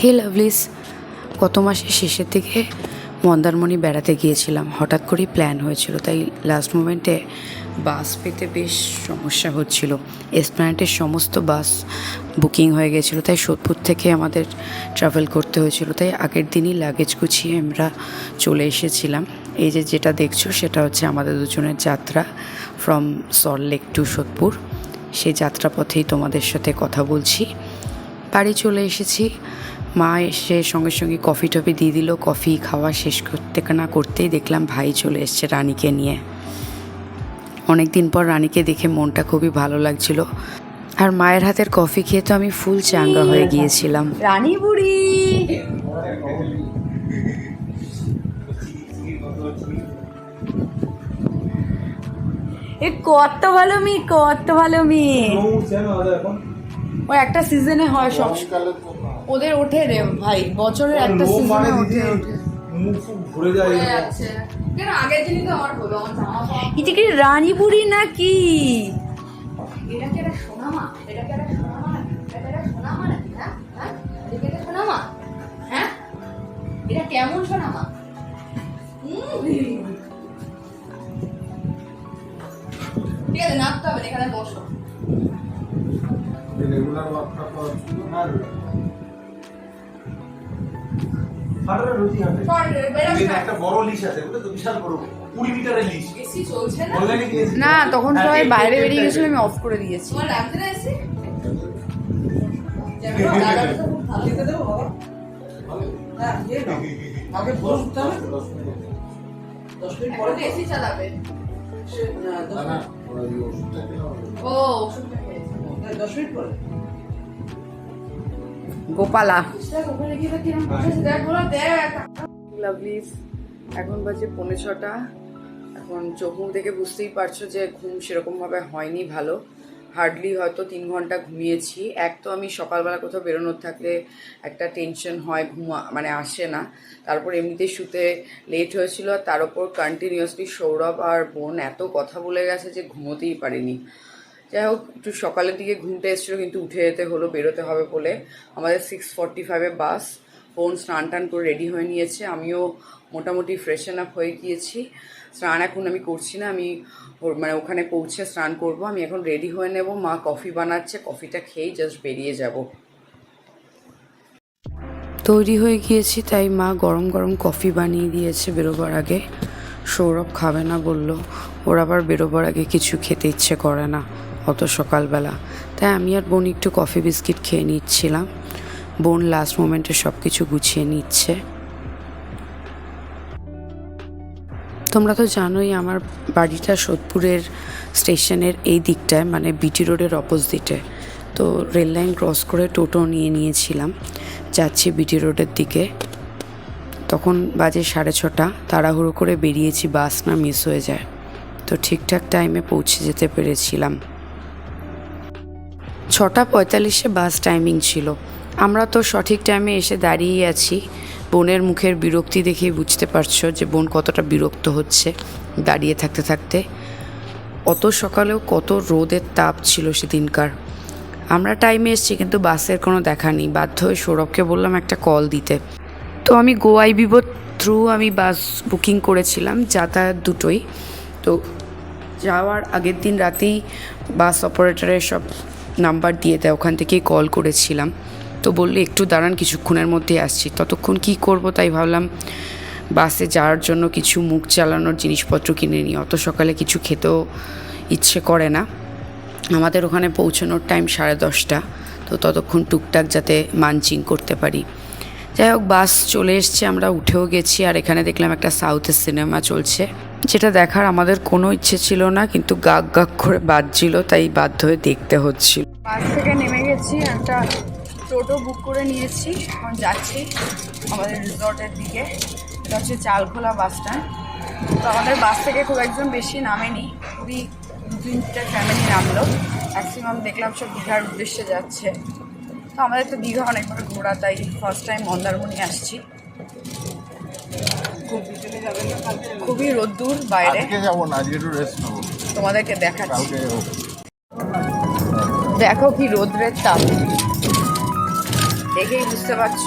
হে লাভলিস, গত মাসের শেষের দিকে মন্দারমণি বেড়াতে গিয়েছিলাম। হঠাৎ করেই প্ল্যান হয়েছিল, তাই লাস্ট মোমেন্টে বাস পেতে বেশ সমস্যা হচ্ছিল। এসপ্ল্যানেটের সমস্ত বাস বুকিং হয়ে গেছিল তাই সোদপুর থেকে আমাদের ট্রাভেল করতে হয়েছিল, তাই আগের দিনই লাগেজ গুছিয়ে আমরা চলে এসেছিলাম। এই যে যেটা দেখছ, সেটা হচ্ছে আমাদের দুজনের যাত্রা ফ্রম সল্টলেক টু সোদপুর। সেই যাত্রাপথেই তোমাদের সাথে কথা বলছি। বাড়ি চলে এসেছি। মা এসে সঙ্গে সঙ্গে কফি টফি দিয়ে দিল। কফি খাওয়া শেষ করতে না করতেই দেখলাম ভাই চলে এসছে রানীকে নিয়ে। অনেক দিন পর রানীকে দেখে মনটা খুবই ভালো লাগছিল। আর মায়ের হাতের কফি খেয়ে তো আমি ফুল চাঙ্গা হয়ে গিয়েছিলাম। রানী বুড়ি! এ কত ভালো মেয়ে কত ভালো মেয়ে। ও একটা সিজনে হয় সব। ওদের ওঠে রে ভাই বছরের একটা সিজনে ওঠে ওঠে এটা কি রানী বুড়ি নাকি এটা কি একটা সোনামা এটা কি একটা সোনামা? এটা কি একটা সোনামা নাকি, হ্যাঁ? হ্যাঁ? এটা কি একটা সোনামা? হ্যাঁ? এটা কেমন সোনামা উম, ঠিক আছে নাচতে হবে এখানে বসো না। একটা বড় লিস আছে বুঝলে তো বিশাল বড় কুড়ি মিটারের লিস এসি চলছে না? না তখন সবাই বাইরে বেরিয়ে গেছিল আমি অফ করে দিয়েছি। তোমার না এসি খুব ভালো। এখন তো এসি চালাবে। ও ওষুধটা খেয়েছে গোপালা। লাভলিস এখন বাজে পৌনে ছটা। এখন চোখ মুখ দেখে বুঝতেই পারছ যে ঘুম সেরকমভাবে হয়নি ভালো। হার্ডলি হয়তো তিন ঘণ্টা ঘুমিয়েছি। এক তো আমি সকালবেলা কোথাও বেরোনোর থাকলে একটা টেনশন হয়, ঘুমা মানে আসে না। তারপর এমনিতেই শুতে লেট হয়েছিল। আর তার উপর কন্টিনিউয়াসলি সৌরভ আর বোন এত কথা বলে গেছে যে ঘুমোতেই পারিনি। যাই হোক, একটু সকালের দিকে ঘুমটা এসেছিল, কিন্তু উঠে যেতে হলো, বেরোতে হবে বলে। আমাদের সিক্স ফর্টি ফাইভে বাস ফোন স্নান টান করে রেডি হয়ে নিয়েছে। আমিও মোটামুটি ফ্রেশন আপ হয়ে গিয়েছি। স্নান এখন আমি করছি না, আমি মানে ওখানে পৌঁছে স্নান করব। আমি এখন রেডি হয়ে নেব। মা কফি বানাচ্ছে কফিটা খেয়েই জাস্ট বেরিয়ে যাব। তৈরি হয়ে গিয়েছি, তাই মা গরম গরম কফি বানিয়ে দিয়েছে বেরোবার আগে। সৌরভ খাবে না বলল। ওর আবার বেরোবার আগে কিছু খেতে ইচ্ছে করে না। অত সকালবেলা। তাই আমি আর বোন একটু কফি বিস্কিট খেয়ে নিচ্ছিলাম। বোন লাস্ট মোমেন্টে সব কিছু গুছিয়ে নিচ্ছে। তোমরা তো জানোই আমার বাড়িটা সোদপুরের স্টেশনের এই দিকটায় মানে বিটি রোডের অপোজিটে তো রেল লাইন ক্রস করে টোটো নিয়ে নিয়েছিলাম। যাচ্ছি বিটি রোডের দিকে। তখন বাজে সাড়ে ছটা, তাড়াহুড়ো করে বেরিয়েছি, বাস না মিস হয়ে যায়। তো ঠিকঠাক টাইমে পৌঁছে যেতে পেরেছিলাম। ছটা পঁয়তাল্লিশে বাস টাইমিং ছিল। আমরা তো সঠিক টাইমে এসে দাঁড়িয়ে আছি। বোনের মুখের বিরক্তি দেখেই বুঝতে পারছ যে বোন কতটা বিরক্ত হচ্ছে দাঁড়িয়ে থাকতে থাকতে। অত সকালেও কত রোদের তাপ ছিল সেদিনকার। আমরা টাইমে এসেছি কিন্তু বাসের কোনো দেখা নেই। বাধ্য হয়ে সৌরভকে বললাম একটা কল দিতে। তো আমি গোয়াই বিবো থ্রু আমি বাস বুকিং করেছিলাম যাতায়াত দুটোই। তো যাওয়ার আগের দিন রাতেই বাস অপারেটরের সব নাম্বার দিয়ে দেয়, ওখান থেকে কল করেছিলাম। তো বললে, একটু দাঁড়ান, কিছুক্ষণের মধ্যে আসছি। ততক্ষণ কি করব তাই ভাবলাম, বাসে যাওয়ার জন্য কিছু মুখ চালানোর জিনিসপত্র কিনে নিই। অত সকালে কিছু খেতেও ইচ্ছে করে না। আমাদের ওখানে পৌঁছানোর টাইম সাড়ে দশটা। তো ততক্ষণ টুকটাক যাতে মানচিং করতে পারি। যাই হোক, বাস চলে এসছে, আমরা উঠেও গেছি, আর এখানে দেখলাম একটা সাউথের সিনেমা চলছে। যেটা দেখার আমাদের কোনো ইচ্ছে ছিল না, কিন্তু গাক গাক করে বাজছিল, তাই বাধ্য হয়ে দেখতে হচ্ছিল। বাস থেকে নেমে গেছি, একটা টোটো বুক করে নিয়েছি, এখন যাচ্ছি আমাদের রিসর্টের দিকে। এটা হচ্ছে চালখোলা বাস স্ট্যান্ড তো আমাদের বাস থেকে খুব একজন বেশি নামেনি, খুবই দু তিনটে ফ্যামিলি নামলো। ম্যাক্সিমাম দেখলাম সব দীঘার উদ্দেশ্যে যাচ্ছে। তো আমাদের তো দীঘা অনেকবার ঘোরা তাই ফার্স্ট টাইম মন্দারমণি আসছি। খুবই রোদ্দুর বাইরে। তোমাদেরকে দেখাচ্ছি। দেখো কি রোদ্রের তাপ। দেখেই বুঝতে পারছ।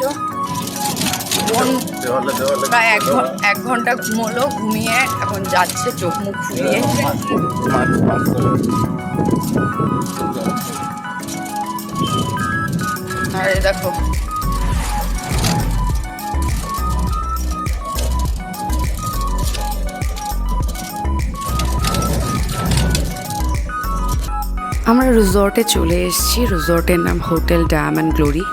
প্রায় এক ঘন- এক ঘণ্টা ঘুমোলো ঘুমিয়ে এখন যাচ্ছে চোখ মুখ ফুলিয়ে। আমরা রিসর্টে চলে এসেছি। রিসর্টের নাম হোটেল ড্যাম অ্যান্ড গ্লোরি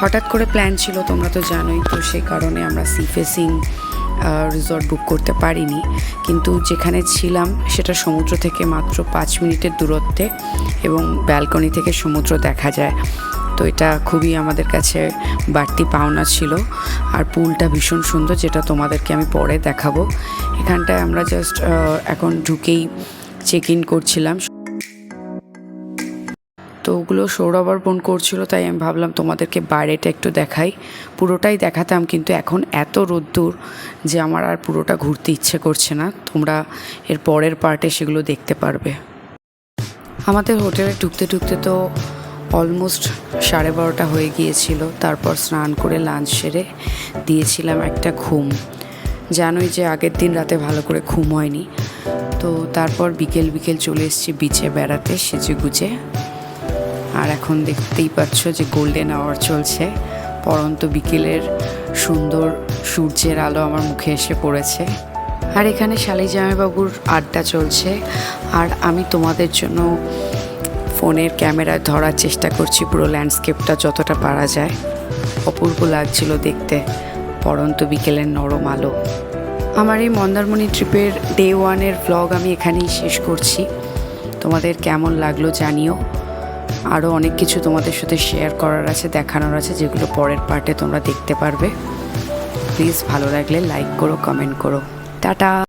হঠাৎ করে প্ল্যান ছিল, তোমরা তো জানোই তো সেই কারণে আমরা সি ফেসিং রিসর্ট বুক করতে পারিনি। কিন্তু যেখানে ছিলাম, সেটা সমুদ্র থেকে মাত্র পাঁচ মিনিটের দূরত্বে এবং ব্যালকনি থেকে সমুদ্র দেখা যায়। তো এটা খুবই আমাদের কাছে বাড়তি পাওনা ছিল। আর পুলটা ভীষণ সুন্দর, যেটা তোমাদেরকে আমি পরে দেখাবো। এখানটায় আমরা জাস্ট এখন ঢুকেই চেক ইন করছিলাম। তো ওগুলো সৌরভ বোন করছিল, তাই আমি ভাবলাম তোমাদেরকে বাইরেটা একটু দেখাই। পুরোটাই দেখাতাম, কিন্তু এখন এত রোদ্দুর যে আমার আর পুরোটা ঘুরতে ইচ্ছে করছে না। তোমরা এর পরের পার্টে সেগুলো দেখতে পারবে। আমাদের হোটেলে ঢুকতে ঢুকতে তো অলমোস্ট সাড়ে বারোটা হয়ে গিয়েছিল। তারপর স্নান করে লাঞ্চ সেরে দিয়েছিলাম একটা ঘুম। জানোই যে আগের দিন রাতে ভালো করে ঘুম হয়নি। তো তারপর বিকেল বিকেল চলে এসেছি বিচে বেড়াতে সেজে গুজে। আর এখন দেখতেই পাচ্ছ যে গোল্ডেন আওয়ার চলছে। পরন্ত বিকেলের সুন্দর সূর্যের আলো আমার মুখে এসে পড়েছে। আর এখানে শালি জামাইবাবুর আড্ডা চলছে। আর আমি তোমাদের জন্য ফোনের ক্যামেরায় ধরার চেষ্টা করছি পুরো ল্যান্ডস্কেপটা যতটা পারা যায়। অপূর্ব লাগছিল দেখতে পরন্ত বিকেলের নরম আলো। আমার এই মন্দারমণি ট্রিপের ডে ওয়ানের ভ্লগ আমি এখানেই শেষ করছি। তোমাদের কেমন লাগল জানিও। আরও অনেক কিছু তোমাদের সাথে শেয়ার করার আছে, দেখানোর আছে, যেগুলো পরের পার্টে তোমরা দেখতে পারবে। প্লিজ ভালো লাগলে লাইক করো কমেন্ট করো। টাটা!